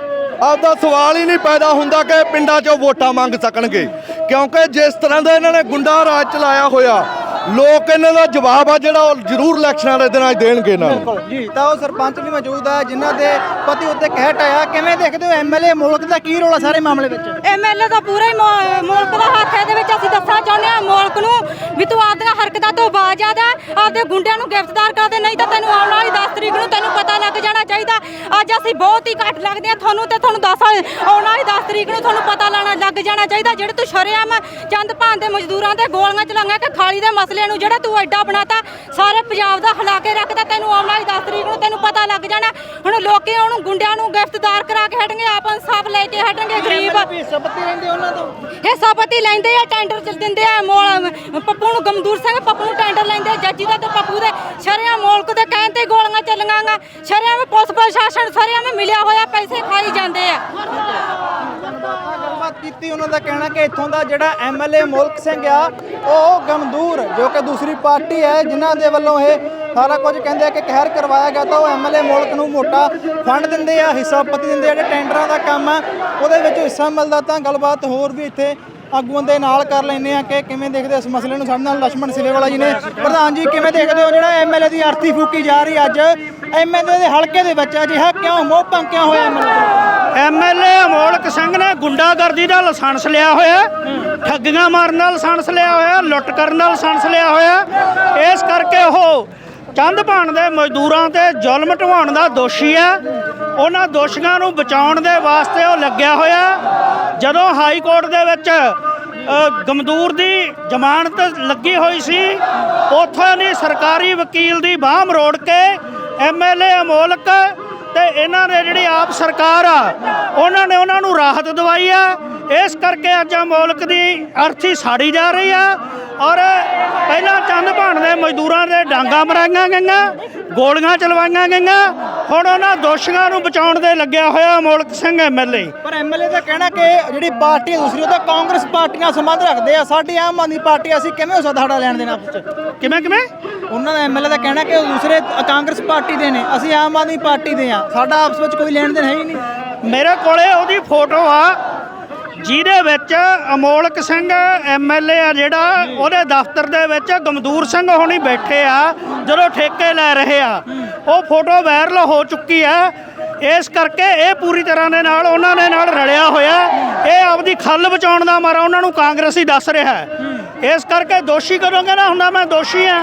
ਆਪਦਾ ਸਵਾਲ ਹੀ ਨਹੀਂ ਪੈਦਾ ਹੁੰਦਾ ਕਿ ਪਿੰਡਾਂ 'ਚੋਂ ਵੋਟਾਂ ਮੰਗ ਸਕਣਗੇ। ਕਿਉਂਕਿ ਜਿਸ ਤਰ੍ਹਾਂ ਦਾ ਇਹਨਾਂ ਨੇ ਗੁੰਡਾ ਰਾਜ ਚਲਾਇਆ ਹੋਇਆ ਲੋਕ ਇਹਨਾਂ ਦਾ ਜਵਾਬ ਆ ਜਿਹੜਾ ਉਹ ਜ਼ਰੂਰ ਇਲੈਕਸ਼ਨਾਂ ਦੇ ਦਿਨਾਂ 'ਚ ਦੇਣਗੇ ਇਹਨਾਂ ਨੂੰ। ਜੀ ਤਾਂ ਉਹ ਸਰਪੰਚ ਵੀ ਮੌਜੂਦ ਹੈ ਜਿਨ੍ਹਾਂ ਦੇ ਪਤੀ ਉੱਤੇ ਕਹਿਟ ਆਇਆ ਕਿਵੇਂ ਦੇਖਦੇ ਹੋ ਐਮਐਲਏ ਮੁਲਕ ਦਾ ਕੀ ਰੋਲ ਸਾਰੇ ਮਾਮਲੇ ਵਿੱਚ? ਐਮਐਲਏ ਦਾ ਪੂਰਾ ਹੀ ਮੁ- ਮੁਲਕ ਦਾ ਹੱਥ ਹੈ ਇਹਦੇ ਵਿੱਚ ਅਸੀਂ ਦੱਸਣਾ ਚਾਹੁੰਦੇ ਹਾਂ ਮੁਲਕ ਨੂੰ ਵੀ ਤੂੰ ਆਪਦੀਆਂ ਹਰਕਤਾਂ ਤੋਂ ਬਾਜ ਆਦਾ ਆਪਦੇ ਗੁੰਡਿਆਂ ਨੂੰ ਗ੍ਰਿਫਤਾਰ ਕਰ ਦੇ ਨਹੀਂ ਤਾਂ ਤੈਨੂੰ ਆਉਣ ਵਾਲੀ 10 ਤਰੀਕ ਨੂੰ ਤੈਨੂੰ ਪਤਾ ਲੱਗ ਜਾਣਾ ਚਾਹੀਦਾ। ਅੱਜ ਅਸੀਂ ਬਹੁਤ ਹੀ ਘੱਟ ਲੱਗਦੇ ਹਾਂ ਤੁਹਾਨੂੰ ਤੇ ਤੁਹਾਨੂੰ 10 ਆਉਣ ਵਾਲੀ 10 ਤਰੀਕ ਨੂੰ ਤੁਹਾਨੂੰ ਪਤਾ ਲੈਣਾ ਲੱਗ ਜਾਣਾ ਚਾਹੀਦਾ। ਜਿਹੜੇ ਤੂੰ ਸ਼ਰੇਆਮ ਚੰਦ ਭਾਨ ਦੇ ਮਜ਼ਦੂਰਾਂ ਤੇ ਗੋਲੀਆਂ ਚਲਾਈਆਂ ਕਿ ਖਾਲੀ ਦੇ ਮਸਲੇ ਨੂੰ ਜਿਹੜਾ ਤੂੰ ਐਡਾ ਬਣਾਤਾ ਸਾਰੇ ਪੰਜਾਬ ਦਾ ਹਿਲਾ ਕੇ ਰੱਖਦਾ ਤੈਨੂੰ ਆਉਣ ਵਾਲੀ 10 ਤਰੀਕ ਨੂੰ ਤੈਨੂੰ ਪਤਾ ਲੱਗ ਜਾਣਾ। ਹੁਣ ਲੋਕੀ ਉਹਨੂੰ ਗੁੰਡਿਆਂ ਨੂੰ ਗ੍ਰਿਫਤਾਰ ਕਰਾ ਕੇ ਹਟਣਗੇ ਆਪ ਇਨਸਾਫ ਲੈ ਕੇ ਹਟਣਗੇ ਗਰੀਬ। ਸਬਤੀ ਰਹਿੰਦੇ ਉਹਨਾਂ ਤੋਂ? ਇਹ ਸਾਬਤੀ ਲੈਂਦੇ ਆ ਟੈਂਡਰ ਚ ਦਿੰਦੇ ਆ ਮੋਲ ਪੱਪੂ ਨੂੰ ਗਮਦੂਰ ਸਿੰਘ ਪੱਪੂ ਨੂੰ ਟੈਂਡਰ ਲੈਂਦੇ ਜੱਜੀ ਦਾ ਤੇ ਪੱਪੂ ਦੇ। ਸ਼ਰਿਆਂ ਮੋਲਕ ਦੇ ਕਹਿਣ ਤੇ ਗੋਲੀਆਂ ਚੱਲੀਆਂ ਸ਼ਰਿਆਂ ਵਿੱਚ ਪੁਲਿਸ ਪ੍ਰਸ਼ਾਸਨ ਸ਼ਰਿਆਂ ਵਿੱਚ ਮਿਲਿਆ ਹੋਇਆ ਪੈਸੇ ਖਾਈ ਜਾਂਦੇ ਆ। ਗੱਲਬਾਤ ਕੀਤੀ, ਉਹਨਾਂ ਦਾ ਕਹਿਣਾ ਕਿ ਇੱਥੋਂ ਦਾ ਜਿਹੜਾ ਐਮਐਲਏ ਮੁਲਕ ਸਿੰਘ ਆ, ਉਹ ਗਮਦੂਰ, ਜੋ ਕਿ ਦੂਸਰੀ ਪਾਰਟੀ ਹੈ, ਜਿਨ੍ਹਾਂ ਦੇ ਵੱਲੋਂ ਇਹ ਸਾਰਾ ਕੁਝ ਕਹਿੰਦੇ ਆ ਕਿ ਕਹਿਰ ਕਰਵਾਇਆ ਗਿਆ ਤਾਂ ਉਹ ਐਮਐਲਏ ਮੁਲਕ ਨੂੰ ਮੋਟਾ ਫੰਡ ਦਿੰਦੇ ਆ, ਹਿੱਸਾਪਤੀ ਦਿੰਦੇ ਆ, ਜਿਹੜੇ ਟੈਂਡਰਾਂ ਦਾ ਕੰਮ ਆ, ਉਹਦੇ ਵਿੱਚ ਹਿੱਸਾ ਮਿਲਦਾ ਤਾਂ ਗੱਲਬਾਤ ਹੋਰ ਵੀ ਇੱਥੇ ਆਗੂਆਂ ਦੇ ਨਾਲ ਕਰ ਲੈਨੇ ਆ ਕਿ ਕਿਵੇਂ ਦੇਖਦੇ ਇਸ ਮਸਲੇ ਨੂੰ। ਸਾਡੇ ਨਾਲ ਲక్ష్మణ ਸਿਲੇਵਾਲਾ ਜੀ ਨੇ। ਪ੍ਰਧਾਨ ਜੀ, ਕਿਵੇਂ ਦੇਖਦੇ ਹੋ ਜਿਹੜਾ ਐਮਐਲਏ ਦੀ ਅਰਥੀ ਫੂਕੀ ਜਾ ਰਹੀ ਅੱਜ? ਐਮਐਲਏ ਦੇ ਹਲਕੇ ਦੇ ਵਿੱਚ ਅਜਿਹਾ ਕਿਉਂ ਮੋਹ ਭੰਕਿਆ ਹੋਇਆ ਐਮਐਲਏ ਸਿੰਘ ਨੇ ਗੁੰਡਾਗਰਦੀ ਦਾ ਲਾਇਸੈਂਸ ਲਿਆ ਹੋਇਆ ਠੱਗੀਆਂ ਮਾਰਨ ਦਾ ਲਾਇਸੈਂਸ ਲਿਆ ਹੋਇਆ ਲੁੱਟ ਕਰਨ ਦਾ ਲਾਇਸੈਂਸ ਲਿਆ ਹੋਇਆ ਇਸ ਕਰਕੇ ਉਹ ਚੰਦ ਭਾਣ ਦੇ ਮਜ਼ਦੂਰਾਂ ਤੇ ਜ਼ੁਲਮ ਢਵਾਉਣ ਦਾ ਦੋਸ਼ੀ ਹੈ। ਉਹਨਾਂ ਦੋਸ਼ੀਆਂ ਨੂੰ ਬਚਾਉਣ ਦੇ ਵਾਸਤੇ ਉਹ ਲੱਗਿਆ ਹੋਇਆ ਜਦੋਂ ਹਾਈ ਕੋਰਟ ਦੇ ਵਿੱਚ ਗਮਦੂਰ ਦੀ ਜ਼ਮਾਨਤ ਲੱਗੀ ਹੋਈ ਸੀ, ਉੱਥੋਂ ਦੀ ਸਰਕਾਰੀ ਵਕੀਲ ਦੀ ਬਾਹ ਮਰੋੜ ਕੇ ਐਮਐਲਏ ਅਮੋਲਕ ਤੇ ਇਹਨਾਂ ਨੇ ਜਿਹੜੀ ਆਪ ਸਰਕਾਰ ਆ, ਉਹਨਾਂ ਨੇ ਉਹਨਾਂ ਨੂੰ ਰਾਹਤ ਦਵਾਈ ਆ। ਇਸ ਕਰਕੇ ਅੱਜ ਮੁਲਕ ਦੀ ਅਰਥੀ ਸਾੜੀ ਜਾ ਰਹੀ ਆ ਔਰ ਪਹਿਲਾਂ ਚੰਦ ਭਾਣ ਦੇ ਮਜ਼ਦੂਰਾਂ ਦੇ ਡਾਂਗਾ ਮਰਾਈਆਂ ਗਈਆਂ, ਗੋਲੀਆਂ ਚਲਵਾਈਆਂ ਗਈਆਂ ਹੁਣ ਉਹਨਾਂ ਦੋਸ਼ੀਆਂ ਨੂੰ ਬਚਾਉਣ ਦੇ ਲੱਗਿਆ ਹੋਇਆ ਅਮੋਲਕ ਸਿੰਘ ਐਮਐਲਏ ਪਰ ਐਮਐਲਏ ਦਾ ਕਹਿਣਾ ਕਿ ਜਿਹੜੀ ਪਾਰਟੀ ਦੂਸਰੀ ਉਹ ਤਾਂ ਕਾਂਗਰਸ ਪਾਰਟੀ ਨਾਲ ਸੰਬੰਧ ਰੱਖਦੇ ਆ। ਸਾਡੀ ਆਮ ਆਦਮੀ ਪਾਰਟੀ ਅਸੀਂ ਕਿਵੇਂ ਹੋ ਸਕਦਾ ਸਾਡਾ ਲੈਣ ਦੇਣਾ ਕਿਵੇਂ ਕਿਵੇਂ? ਉਹਨਾਂ ਦਾ ਐਮਐਲਏ ਦਾ ਕਹਿਣਾ ਕਿ ਉਹ ਦੂਸਰੇ ਕਾਂਗਰਸ ਪਾਰਟੀ ਦੇ ਨੇ ਅਸੀਂ ਆਮ ਆਦਮੀ ਪਾਰਟੀ ਦੇ ਆ। ਸਾਡਾ ਆਪਸ ਵਿੱਚ ਕੋਈ ਲੈਣ ਦੇਣ ਹੈ ਹੀ ਨਹੀਂ। ਮੇਰੇ ਕੋਲੇ ਉਹਦੀ ਫੋਟੋ ਆ। ਜਿਹਦੇ ਵਿੱਚ ਅਮੋਲਕ ਸਿੰਘ ਐਮਐਲਏ ਆ ਜਿਹੜਾ, ਉਹਦੇ ਦਫ਼ਤਰ ਦੇ ਵਿੱਚ ਗਮਦੂਰ ਸਿੰਘ ਹੁਣੀ ਬੈਠੇ ਆ, ਜਦੋਂ ਠੇਕੇ ਲੈ ਰਹੇ ਆ। ਉਹ ਫੋਟੋ ਵਾਇਰਲ ਹੋ ਚੁੱਕੀ ਆ। ਇਸ ਕਰਕੇ ਇਹ ਪੂਰੀ ਤਰ੍ਹਾਂ ਦੇ ਨਾਲ ਉਹਨਾਂ ਦੇ ਨਾਲ ਰਲਿਆ ਹੋਇਆ। ਇਹ ਆਪਦੀ ਖੱਲ ਬਚਾਉਣ ਦਾ ਮਾਰਾ ਉਹਨਾਂ ਨੂੰ ਕਾਂਗਰਸੀ ਦੱਸ ਰਿਹਾ ਹੈ। ਇਸ ਕਰਕੇ ਦੋਸ਼ੀ ਕਰੋਗੇ ਨਾ ਹੁੰਦਾ ਮੈਂ ਦੋਸ਼ੀ ਆ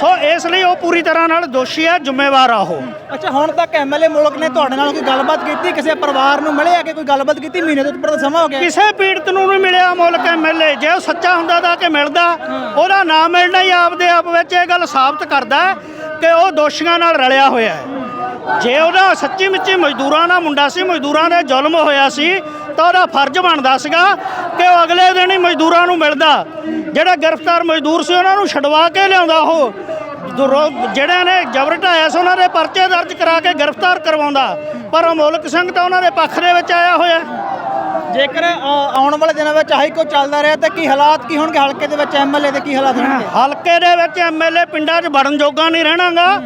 ਸੋ ਇਸ ਲਈ ਉਹ ਪੂਰੀ ਤਰ੍ਹਾਂ ਨਾਲ ਦੋਸ਼ੀ ਆ ਜ਼ਿੰਮੇਵਾਰ ਆ ਉਹ। ਅੱਛਾ ਹੁਣ ਤੱਕ ਐਮਐਲਏ ਮੁਲਕ ਨੇ ਤੁਹਾਡੇ ਨਾਲ ਕੋਈ ਗੱਲਬਾਤ ਕੀਤੀ? ਕਿਸੇ ਪਰਿਵਾਰ ਨੂੰ ਮਿਲੇ ਆ ਕਿ ਕੋਈ ਗੱਲਬਾਤ ਕੀਤੀ? ਮਹੀਨੇ ਤੋਂ ਉੱਪਰ ਦਾ ਸਮਾਂ ਹੋ ਗਿਆ। ਕਿਸੇ ਪੀੜਤ ਨੂੰ ਨਹੀਂ ਮਿਲਿਆ ਮੁਲਕ ਐਮਐਲਏ ਜੇ ਉਹ ਸੱਚਾ ਹੁੰਦਾ ਤਾਂ ਕਿ ਮਿਲਦਾ। ਉਹਦਾ ਨਾਮ ਮਿਲਣਾ ਹੀ ਆਪਦੇ ਆਪ ਵਿੱਚ ਇਹ ਗੱਲ ਸਾਬਤ ਕਰਦਾ ਕਿ ਉਹ ਦੋਸ਼ੀਆਂ ਨਾਲ ਰਲਿਆ ਹੋਇਆ ਹੈ। ਜੇ ਉਹਦਾ ਸੱਚੀ ਮੁੱਚੀ ਮਜ਼ਦੂਰਾਂ ਦਾ ਮੁੰਡਾ ਸੀ ਮਜ਼ਦੂਰਾਂ ਦੇ ਜ਼ੁਲਮ ਹੋਇਆ ਸੀ ਤਾਂ ਉਹਦਾ ਫਰਜ਼ ਬਣਦਾ ਸੀਗਾ ਕਿ ਉਹ ਅਗਲੇ ਦਿਨ ਹੀ ਮਜ਼ਦੂਰਾਂ ਨੂੰ ਮਿਲਦਾ। ਜਿਹੜਾ ਗ੍ਰਿਫਤਾਰ ਮਜ਼ਦੂਰ ਸੀ ਉਹਨਾਂ ਨੂੰ ਛਡਵਾ ਕੇ ਲਿਆਉਂਦਾ ਉਹ। ਜਿਹੜਿਆਂ ਨੇ ਜਬਰ ਢਾਇਆ ਸੀ ਉਹਨਾਂ ਦੇ ਪਰਚੇ ਦਰਜ ਕਰਾ ਕੇ ਗ੍ਰਿਫਤਾਰ ਕਰਵਾਉਂਦਾ। ਪਰ ਅਮੋਲਕ ਸਿੰਘ ਤਾਂ ਉਹਨਾਂ ਦੇ ਪੱਖ ਦੇ ਵਿੱਚ ਆਇਆ ਹੋਇਆ। ਜੇਕਰ ਆਉਣ ਵਾਲੇ ਦਿਨਾਂ ਵਿੱਚ ਆਹੀ ਕੋਈ ਚੱਲਦਾ ਰਿਹਾ ਤਾਂ ਕੀ ਹਾਲਾਤ ਕੀ ਹੋਣਗੇ? ਹਲਕੇ ਦੇ ਵਿੱਚ ਐਮਐਲਏ ਦੇ ਕੀ ਹਾਲਾਤ ਹੋਣਗੇ? ਹਲਕੇ ਦੇ ਵਿੱਚ ਐਮਐਲਏ ਪਿੰਡਾਂ 'ਚ ਵੜਨ ਜੋਗਾ ਨਹੀਂ ਰਹਿਣਾਗਾ।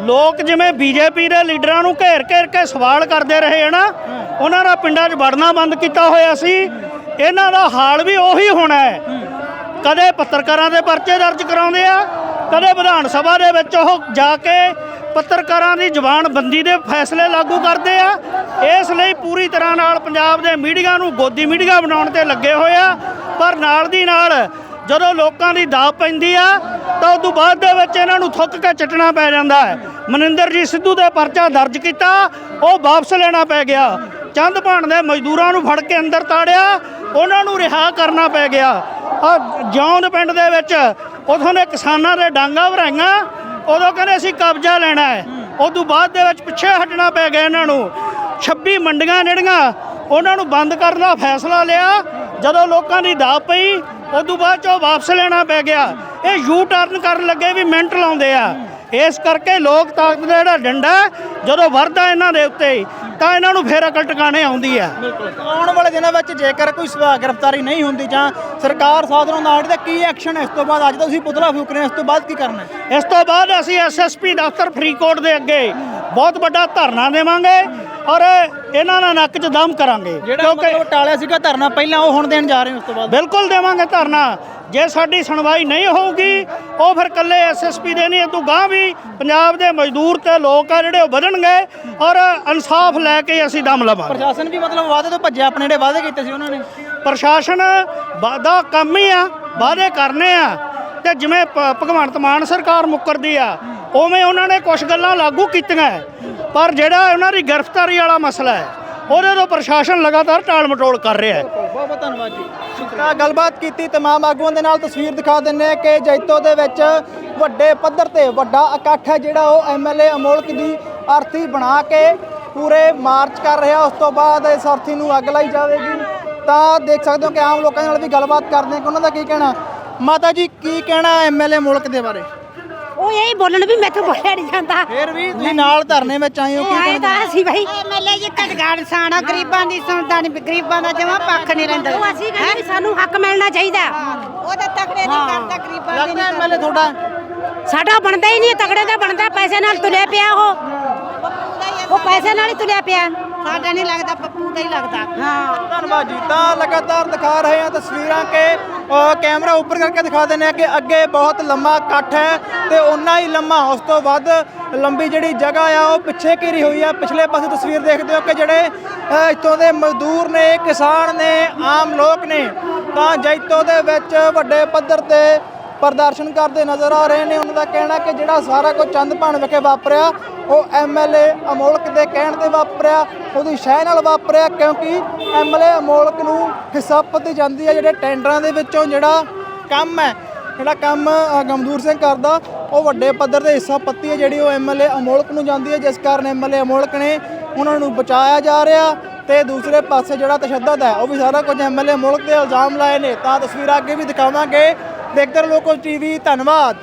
ਲੋਕ ਜਿਵੇਂ ਬੀਜੇਪੀ ਦੇ ਲੀਡਰਾਂ ਨੂੰ ਘੇਰ ਘੇਰ ਕੇ ਸਵਾਲ ਕਰਦੇ ਰਹੇ ਹਨ, ਉਹਨਾਂ ਦਾ ਪਿੰਡਾਂ 'ਚ ਵੜਨਾ ਬੰਦ ਕੀਤਾ ਹੋਇਆ ਸੀ। ਇਹਨਾਂ ਦਾ ਹਾਲ ਵੀ ਉਹੀ ਹੋਣਾ ਹੈ। ਕਦੇ ਪੱਤਰਕਾਰਾਂ ਦੇ ਪਰਚੇ ਦਰਜ ਕਰਾਉਂਦੇ ਆ, ਕਦੇ ਵਿਧਾਨ ਸਭਾ ਦੇ ਵਿੱਚ ਉਹ ਜਾ ਕੇ ਪੱਤਰਕਾਰਾਂ ਦੀ ਜ਼ੁਬਾਨ ਬੰਦੀ ਦੇ ਫੈਸਲੇ ਲਾਗੂ ਕਰਦੇ ਆ। ਇਸ ਲਈ ਪੂਰੀ ਤਰ੍ਹਾਂ ਨਾਲ ਪੰਜਾਬ ਦੇ ਮੀਡੀਆ ਨੂੰ ਗੋਦੀ ਮੀਡੀਆ ਬਣਾਉਣ ਤੇ ਲੱਗੇ ਹੋਏ ਆ। ਪਰ ਨਾਲ ਦੀ ਨਾਲ ਜਦੋਂ ਲੋਕਾਂ ਦੀ ਦਾਅ ਪੈਂਦੀ ਆ, ਤਾਂ ਉਸ ਤੋਂ ਬਾਅਦ ਦੇ ਵਿੱਚ ਇਹਨਾਂ ਨੂੰ ਥੁੱਕ ਕੇ ਚਟਣਾ ਪੈ ਜਾਂਦਾ ਹੈ। ਮਨਿੰਦਰਜੀਤ ਸਿੱਧੂ ਦੇ ਪਰਚਾ ਦਰਜ ਕੀਤਾ, ਉਹ ਵਾਪਸ ਲੈਣਾ ਪੈ ਗਿਆ। ਚੰਦ ਭਾਣ ਦੇ ਮਜ਼ਦੂਰਾਂ ਨੂੰ ਫੜ ਕੇ ਅੰਦਰ ਤਾੜਿਆ, ਉਹਨਾਂ ਨੂੰ ਰਿਹਾ ਕਰਨਾ ਪੈ ਗਿਆ। ਆ ਜੌਂਦ ਪਿੰਡ ਦੇ ਵਿੱਚ ਉਥੋਂ ਦੇ ਕਿਸਾਨਾਂ ਦੇ ਡਾਂਗਾ ਭਰਾਈਆਂ, ਉਦੋਂ ਕਹਿੰਦੇ ਅਸੀਂ ਕਬਜ਼ਾ ਲੈਣਾ ਹੈ। ਉਦੋਂ ਬਾਅਦ ਦੇ ਵਿੱਚ ਪਿੱਛੇ ਹਟਣਾ ਪੈ ਗਿਆ ਇਹਨਾਂ ਨੂੰ। 26 ਮੰਡੀਆਂ ਜਿਹੜੀਆਂ, ਉਹਨਾਂ ਨੂੰ ਬੰਦ ਕਰਨ ਦਾ ਫੈਸਲਾ ਲਿਆ। ਜਦੋਂ ਲੋਕਾਂ ਦੀ ਦਾਅ ਪਈ ਉਦੋਂ ਬਾਅਦ ਚ ਵਾਪਸ ਲੈਣਾ ਪੈ ਗਿਆ। ਇਹ ਯੂ ਟਰਨ ਕਰਨ ਲੱਗੇ ਵੀ ਮਿੰਟ ਲਾਉਂਦੇ ਆ। ਇਸ ਕਰਕੇ ਲੋਕ ਤਾਕਤ ਦਾ ਜਿਹੜਾ ਡੰਡਾ ਹੈ, ਜਦੋਂ ਵਰਦਾ ਇਹਨਾਂ ਦੇ ਉੱਤੇ ਤਾਂ ਇਹਨਾਂ ਨੂੰ ਫੇਰ ਅਕਲ ਟਿਕਾਣੇ ਆਉਂਦੀ ਆ। ਆਉਣ ਵਾਲੇ ਦਿਨਾਂ ਵਿੱਚ ਜੇਕਰ ਕੋਈ ਸਵਾ ਗ੍ਰਿਫਤਾਰੀ ਨਹੀਂ ਹੁੰਦੀ ਜਾਂ ਸਰਕਾਰ ਸਾਧਨੋਂ ਨਾ ਤਾਂ ਕੀ ਐਕਸ਼ਨ ਹੈ ਇਸ ਤੋਂ ਬਾਅਦ ਅੱਜ ਤਾਂ ਤੁਸੀਂ ਪੁਤਲਾ ਫੂਕ ਰਹੇ ਹੋ ਇਸ ਤੋਂ ਬਾਅਦ ਕੀ ਕਰਨਾ ਹੈ? ਇਸ ਤੋਂ ਬਾਅਦ ਅਸੀਂ ਐਸਐਸਪੀ ਦਫ਼ਤਰ ਫਰੀਦਕੋਟ ਦੇ ਅੱਗੇ ਬਹੁਤ ਵੱਡਾ ਧਰਨਾ ਦੇਵਾਂਗੇ। ਔਰ ਇਹਨਾਂ ਨਾਲ ਨੱਕ 'ਚ ਦਮ ਕਰਾਂਗੇ ਜਿਹੜਾ ਮਤਲਬ ਟਾਲਿਆ ਸੀਗਾ ਧਰਨਾ ਪਹਿਲਾਂ ਉਹ ਹੁਣ ਦੇਣ ਜਾ ਰਹੇ ਉਸ ਤੋਂ ਬਾਅਦ? ਬਿਲਕੁਲ ਦੇਵਾਂਗੇ ਧਰਨਾ। ਜੇ ਸਾਡੀ ਸੁਣਵਾਈ ਨਹੀਂ ਹੋਊਗੀ ਉਹ ਫਿਰ ਕੱਲੇ ਐਸਐਸਪੀ ਦੇ ਨਹੀਂ ਇਹ ਤੋਂ ਗਾਂ ਵੀ ਪੰਜਾਬ ਦੇ ਮਜ਼ਦੂਰ ਤੇ ਲੋਕ ਆ ਜਿਹੜੇ ਉਹ ਵਧਣਗੇ ਔਰ ਇਨਸਾਫ ਲੈ ਕੇ ਅਸੀਂ ਦਮ ਲਵਾਂਗੇ। ਪ੍ਰਸ਼ਾਸਨ ਵੀ ਮਤਲਬ ਵਾਅਦੇ ਤੋਂ ਭੱਜਿਆ ਆਪਣੇ ਜਿਹੜੇ ਵਾਅਦੇ ਕੀਤੇ ਸੀ ਉਹਨਾਂ ਨੇ? ਪ੍ਰਸ਼ਾਸਨ ਦਾ ਕੰਮ ਹੀ ਆ ਵਾਅਦੇ ਕਰਨੇ ਆ। ਤੇ ਜਿਵੇਂ ਭਗਵੰਤ ਮਾਨ ਸਰਕਾਰ ਮੁੱਕਰਦੀ ਆ ਉਵੇਂ ਉਹਨਾਂ ਨੇ ਕੁਝ ਗੱਲਾਂ ਲਾਗੂ ਕੀਤੀਆਂ। ਪਰ ਜਿਹੜਾ ਉਹਨਾਂ ਦੀ ਗ੍ਰਿਫਤਾਰੀ ਵਾਲਾ ਮਸਲਾ ਹੈ ਉਹਦੇ ਤੋਂ ਪ੍ਰਸ਼ਾਸਨ ਲਗਾਤਾਰ ਟਾਲ ਮਟੋਲ ਕਰ ਰਿਹਾ ਹੈ ਬਹੁਤ ਬਹੁਤ ਧੰਨਵਾਦ ਜੀ ਸ਼ੁਕਰੀਆ ਗੱਲਬਾਤ ਕੀਤੀ तमाम ਆਗੂਆਂ ਦੇ ਨਾਲ ਤਸਵੀਰ ਦਿਖਾ ਦਿੰਨੇ ਆ ਕਿ ਜੈਤੋ ਦੇ ਵਿੱਚ ਵੱਡੇ ਪੱਧਰ ਤੇ ਵੱਡਾ ਇਕੱਠ ਹੈ ਜਿਹੜਾ ਉਹ ਐਮਐਲਏ ਅਮੋਲਕ ਦੀ ਅਰਥੀ ਬਣਾ ਕੇ ਪੂਰੇ ਮਾਰਚ ਕਰ ਰਿਹਾ ਉਸ ਤੋਂ ਬਾਅਦ ਇਸ ਅਰਥੀ ਨੂੰ ਅੱਗ ਲਾਈ ਜਾਵੇਗੀ ਤਾਂ ਦੇਖ ਸਕਦੇ ਹੋ ਕਿ ਆਮ ਲੋਕਾਂ ਨਾਲ ਵੀ ਗੱਲਬਾਤ ਕਰਦੇ ਹਾਂ ਕਿ ਉਹਨਾਂ ਦਾ ਕੀ ਕਹਿਣਾ ਮਾਤਾ ਜੀ ਕੀ ਕਹਿਣਾ ਐਮਐਲਏ ਮੁਲਕ ਦੇ ਬਾਰੇ ਉਹ ਇਹੀ ਬੋਲਣ ਵੀ ਮੈਥੋਂ ਬੋਲਿਆ ਨਹੀਂ ਜਾਂਦਾ। ਫਿਰ ਵੀ ਤੁਸੀਂ ਨਾਲ ਧਰਨੇ ਵਿੱਚ ਆਏ ਹੋ ਕੀ ਆਏ ਤਾਂ ਅਸੀਂ ਭਾਈ ਐਮਐਲਏ ਜੀ ਘਟਗਾੜ ਸਾਣਾ ਗਰੀਬਾਂ ਦੀ ਸੁਣਦਾ ਨਹੀਂ ਗਰੀਬਾਂ ਦਾ ਜਮਾ ਪੱਖ ਨਹੀਂ ਰਹਿੰਦਾ। ਉਹ ਅਸੀਂ ਕਹਿੰਦੇ ਵੀ ਸਾਨੂੰ ਹੱਕ ਮਿਲਣਾ ਚਾਹੀਦਾ। ਉਹ ਤਾਂ ਤਕੜੇ ਨਹੀਂ ਕਰਦਾ ਗਰੀਬਾਂ ਦੇ ਲੱਗਦਾ ਐਮਐਲਏ ਤੁਹਾਡਾ। ਸਾਡਾ ਬਣਦਾ ਹੀ ਨਹੀਂ ਤਕੜੇ ਦਾ ਬਣਦਾ ਪੈਸੇ ਨਾਲ ਤੁਲਿਆ ਪਿਆ ਉਹ। ਉਹ ਪੈਸੇ ਨਾਲ ਹੀ ਤੁਲਿਆ ਪਿਆ। ਸਾਡਾ ਨਹੀਂ ਲੱਗਦਾ ਪੱਪੂ ਦਾ ਹੀ ਲੱਗਦਾ। ਹਾਂ। ਧੰਨਵਾਦ ਜੀ। ਤਾਂ ਲਗਾਤਾਰ ਦਿਖਾ ਰਹੇ ਹਾਂ ਤਸਵੀਰਾਂ ਕਿ ਅ, ਕੈਮਰਾ ਉੱਪਰ ਕਰਕੇ ਦਿਖਾ ਦਿੰਦੇ ਆ ਕਿ ਅੱਗੇ ਬਹੁਤ ਲੰਮਾ ਇਕੱਠ ਹੈ ਤੇ ਉਨਾ ਹੀ ਲੰਮਾ ਉਸ ਤੋਂ ਵੱਧ ਲੰਬੀ ਜਿਹੜੀ ਜਗ੍ਹਾ ਆ ਉਹ ਪਿੱਛੇ ਘਿਰੀ ਹੋਈ ਆ। ਪਿਛਲੇ ਪਾਸੇ ਤਸਵੀਰ ਦੇਖਦੇ ਹੋ ਕਿ ਜਿਹੜੇ ਅ, ਇੱਥੋਂ ਦੇ ਮਜ਼ਦੂਰ ਨੇ ਕਿਸਾਨ ਨੇ ਆਮ ਲੋਕ ਨੇ ਤਾਂ ਜੈਤੋ ਦੇ ਵਿੱਚ ਵੱਡੇ ਪੱਧਰ ਤੇ ਪ੍ਰਦਰਸ਼ਨ ਕਰਦੇ ਨਜ਼ਰ ਆ ਰਹੇ ਨੇ। ਉਹਨਾਂ ਦਾ ਕਹਿਣਾ ਕਿ ਜਿਹੜਾ ਸਾਰਾ ਕੁਝ ਚੰਦਪਾਣ ਵਿਖੇ ਵਾਪਰਿਆ, ਉਹ ਐਮਐਲਏ ਅਮੋਲਕ ਦੇ ਕਹਿਣ ਤੇ ਵਾਪਰਿਆ, ਉਹਦੀ ਸ਼ਹਿ ਨਾਲ ਵਾਪਰਿਆ, ਕਿਉਂਕਿ ਐਮਐਲਏ ਅਮੋਲਕ ਨੂੰ ਹਿੱਸਾ ਪੱਤੀ ਜਾਂਦੀ ਹੈ ਜਿਹੜੇ ਟੈਂਡਰਾਂ ਦੇ ਵਿੱਚੋਂ ਜਿਹੜਾ ਕੰਮ ਹੈ, ਜਿਹੜਾ ਕੰਮ ਗਮਦੂਰ ਸਿੰਘ ਕਰਦਾ, ਉਹ ਵੱਡੇ ਪੱਧਰ ਤੇ ਹਿੱਸਾ ਪੱਤੀ ਹੈ ਜਿਹੜੀ ਉਹ ਐਮਐਲਏ ਅਮੋਲਕ ਨੂੰ ਜਾਂਦੀ ਹੈ। ਜਿਸ ਕਾਰਨ ਐਮਐਲਏ ਅਮੋਲਕ ਨੇ ਉਹਨਾਂ ਨੂੰ ਬਚਾਇਆ ਜਾ ਰਿਹਾ ਤੇ ਦੂਸਰੇ ਪਾਸੇ ਜਿਹੜਾ ਤਸ਼ੱਦਦ ਹੈ, ਉਹ ਵੀ ਸਾਰਾ ਕੁਝ ਐਮਐਲਏ ਮੁਲਕ ਦੇ ਇਲਜ਼ਾਮ ਲਾਏ ਨੇ। ਤਾਂ ਤਸਵੀਰਾਂ ਅੱਗੇ ਵੀ ਦਿਖਾਵਾਂਗੇ। ਦੇਖਦੇ ਰਹੋ ਲੋਕੋ ਟੀਵੀ ਧੰਨਵਾਦ।